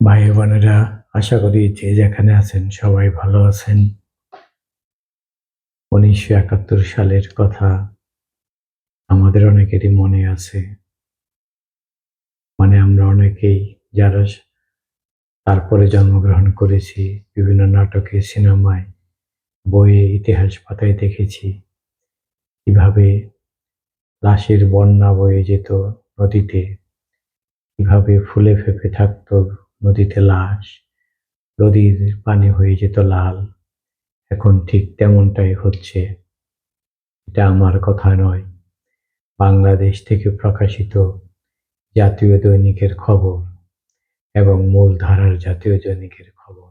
ভাই বোনেরা, আশা করি যে যেখানে আছেন সবাই ভালো আছেন। উনিশশো একাত্তর সালের কথা আমাদের অনেকেরই মনে আছে। মানে আমরা অনেকেই যারা তারপরে জন্মগ্রহণ করেছি, বিভিন্ন নাটকে, সিনেমায়, বইয়ে ইতিহাস পাতায় দেখেছি। কীভাবে লাশের বন্যা বয়ে যেত নদীতে, কীভাবে ফুলে ফেপে থাকতো নদীতে লাশ, নদীর পানি হয়ে যেত লাল। এখন ঠিক তেমনটাই হচ্ছে। এটা আমার কথা নয়। বাংলাদেশ থেকে প্রকাশিত জাতীয় দৈনিকের খবর এবং মূলধারার জাতীয় দৈনিকের খবর।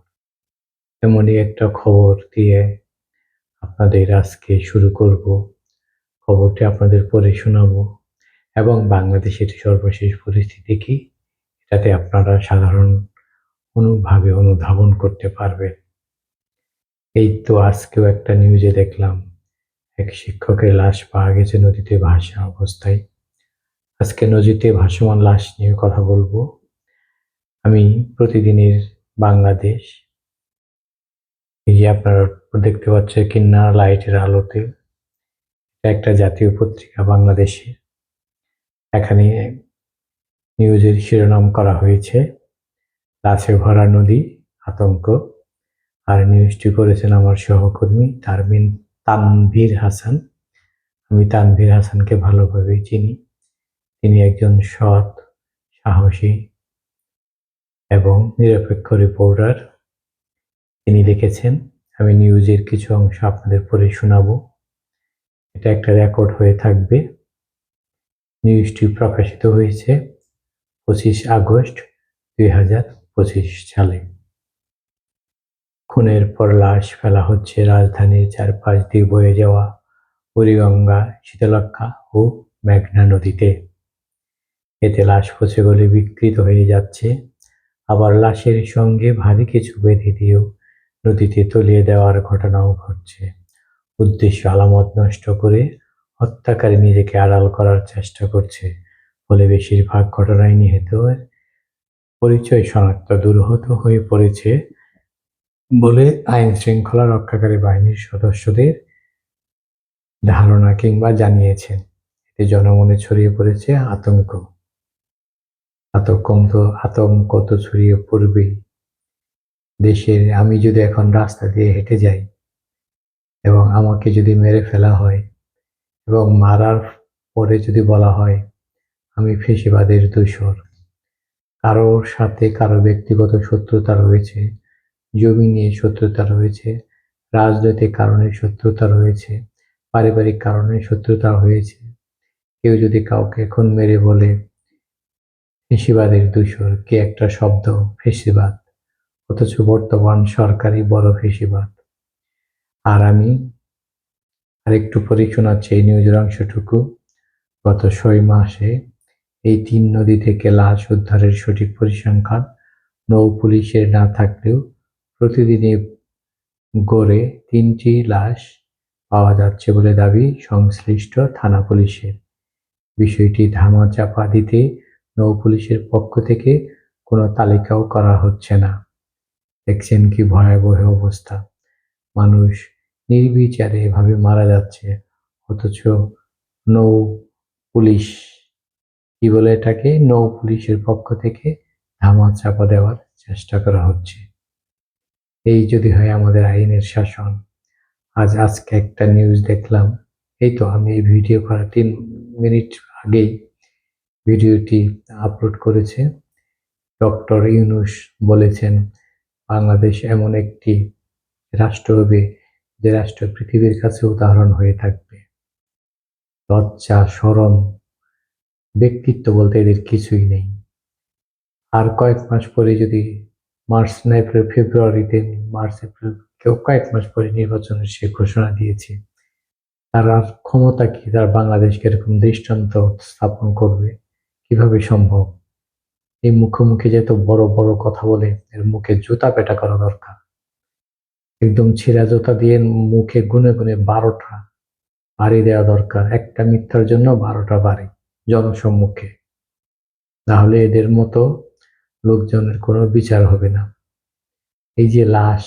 এমনই একটা খবর দিয়ে আপনাদের আজকে শুরু করব। খবরটি আপনাদের পড়ে শোনাবো এবং বাংলাদেশের সর্বশেষ পরিস্থিতি কি? এটাতে আপনারা সাধারণ অনুভাবে অনুধাবন করতে পারবেন। এই তো আজকেও একটা নিউজে দেখলাম, এক শিক্ষকের লাশ পাওয়া গেছে নদীতে ভাসা অবস্থায়। আজকে নদীতে ভাসমান লাশ নিয়ে কথা বলব। আমি প্রতিদিনের বাংলাদেশ। এই যে আপনারা দেখতে পাচ্ছেন কিন্না লাইটের আলোতে একটা জাতীয় পত্রিকা বাংলাদেশে। এখানে নিউজের শিরোনাম করা হয়েছে। লাশে ভরা নদী, আতঙ্ক। আর নিউজটি করেছেন আমার সহকর্মী তারমিন তানভীর হাসান। আমি তানভীর হাসানকে ভালোভাবেই চিনি। তিনি একজন সৎ, সাহসী এবং নিরপেক্ষ রিপোর্টার তিনি লিখেছেন, আমি নিউজের কিছু অংশ আপনাদের পড়ে শোনাব। এটা একটা রেকর্ড হয়ে থাকবে। নিউজটি প্রকাশিত হয়েছে পঁচিশ আগস্ট দুই হাজার পঁচিশ সালে। খুনের পর লাশ ফেলা হচ্ছে রাজধানীর চারপাশ দিয়ে বয়ে যাওয়া বুড়িগঙ্গা শীতলক্ষা ও মেঘনা নদীতে। এতে লাশ পচে গলে বিকৃত হয়ে যাচ্ছে। আবার লাশের সঙ্গে ভারী কিছু বেঁধে দিয়েও নদীতে তলিয়ে দেওয়ার ঘটনাও ঘটছে। উদ্দেশ্য আলামত নষ্ট করে হত্যাকারী নিজেকে আড়াল করার চেষ্টা করছে। ফলে বেশিরভাগ ঘটনায় নিহত পরিচয় শনাক্ত দুর্হত হয়ে পড়েছে বলে আইন শৃঙ্খলা রক্ষাকারী বাহিনীর সদস্যদের ধারণা কিংবা জানিয়েছেন। এতে জনমনে ছড়িয়ে পড়েছে আতঙ্ক। আতঙ্ক তো আতঙ্ক তো ছড়িয়ে পড়বেই। দেশের আমি যদি এখন রাস্তা দিয়ে হেঁটে যাই এবং আমাকে যদি মেরে ফেলা হয় এবং মারার পরে যদি বলা হয় আমি ফেসিবাদের দূষর। কারোর সাথে কারও ব্যক্তিগত শত্রুতা রয়েছে জমি নিয়ে শত্রুতা রয়েছে, রাজনৈতিক কারণে শত্রুতা রয়েছে, পারিবারিক কারণে শত্রুতা হয়েছে। কেউ যদি কাউকে এখন মেরে বলে, ফেসিবাদের দূষর, কে একটা শব্দ ফেসিবাদ? অথচ বর্তমান সরকারি বড় ফেসিবাদ। আর আমি আরেকটু পরে শোনাচ্ছি এই নিউজের অংশটুকু। গত ছয় মাসে এই তিন নদী থেকে লাশ উদ্ধারের সঠিক পরিসংখ্যান নৌ পুলিশের না থাকলেও প্রতিদিনই গড়ে তিনটি লাশ পাওয়া যাচ্ছে বলে দাবি সংশ্লিষ্ট থানা পুলিশের। বিষয়টি ধামাচাপা দিতে নৌ পুলিশের পক্ষ থেকে কোনো তালিকাও করা হচ্ছে না। দেখছেন কি ভয়াবহ অবস্থা। মানুষ নির্বিচারে এভাবে মারা যাচ্ছে, অথচ নৌ পুলিশ কি বলে এটাকে নৌ পুলিশের পক্ষ থেকে ধামা চাপা দেওয়ার চেষ্টা করা হচ্ছে। এই যদি হয় আমাদের আইনের শাসন। আজ আজকে একটা নিউজ দেখলাম। এই তো আমি এই ভিডিও করার তিন মিনিট আগেই ভিডিওটি আপলোড করেছে। ডক্টর ইউনুস বলেছেন, বাংলাদেশ এমন একটি রাষ্ট্র হবে যে রাষ্ট্র পৃথিবীর কাছে উদাহরণ হয়ে থাকবে। লজ্জা সরম ব্যক্তিত্ব বলতে এদের কিছুই নেই। আর কয়েক মাস পরে যদি মার্চ না এপ্রিল, ফেব্রুয়ারিতে মার্চ, এপ্রিল, কেউ কয়েক মাস পরে নির্বাচনের সে ঘোষণা দিয়েছে। তার আর ক্ষমতা কি? তার বাংলাদেশকে এরকম দৃষ্টান্ত স্থাপন করবে? কীভাবে সম্ভব? এই মুখোমুখি যে এত বড় বড় কথা বলে এর মুখে জুতা পেটা করা দরকার। একদম ছিঁড়া জুতা দিয়ে মুখে গুনে গুনে বারোটা বাড়ি দেওয়া দরকার। একটা মিথ্যার জন্য বারোটা বাড়ি। জনসম্মুখে। তাহলে এদের মতো লোকজনের কোনো বিচার হবে না। এই যে লাশ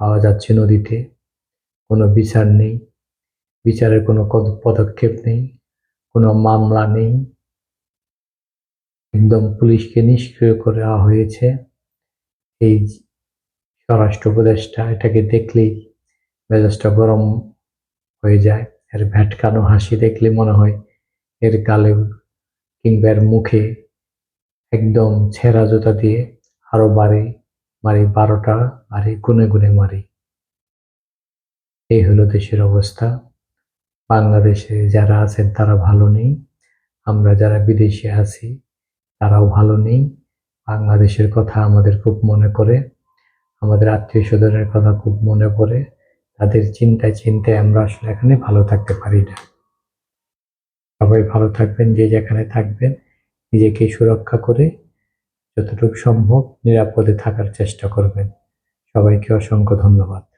পাওয়া যাচ্ছে নদীতে, কোনো বিচার নেই, বিচারের কোনো পদক্ষেপ নেই, কোনো মামলা নেই। একদম পুলিশকে নিষ্ক্রিয় করে দেওয়া হয়েছে। এই স্বরাষ্ট্র উপদেষ্টা এটাকে দেখলেই মেজাজটা গরম হয়ে যায়। এর ভ্যাটকানো হাসি দেখলে মনে হয় এর গালে কিংবা এর মুখে একদম ছেঁড়া জুতা দিয়ে আরও বাড়ি, মারি বারোটা, মারি গুনে গুনে মারি। এই হলো দেশের অবস্থা। বাংলাদেশে যারা আছেন তারা ভালো নেই। আমরা যারা বিদেশে আছি তারাও ভালো নেই। বাংলাদেশের কথা আমাদের খুব মনে করে আমাদের আত্মীয় স্বজনের কথা খুব মনে পড়ে। তাদের চিন্তায় চিন্তায় আমরা আসলে এখানে ভালো থাকতে পারি না। সবাই ভালো থাকবেন, যে যেখানে থাকবেন, নিজেকে সুরক্ষা করে যতটুকু সম্ভব নিরাপদে থাকার চেষ্টা করবেন। সবাইকে অসংখ্য ধন্যবাদ।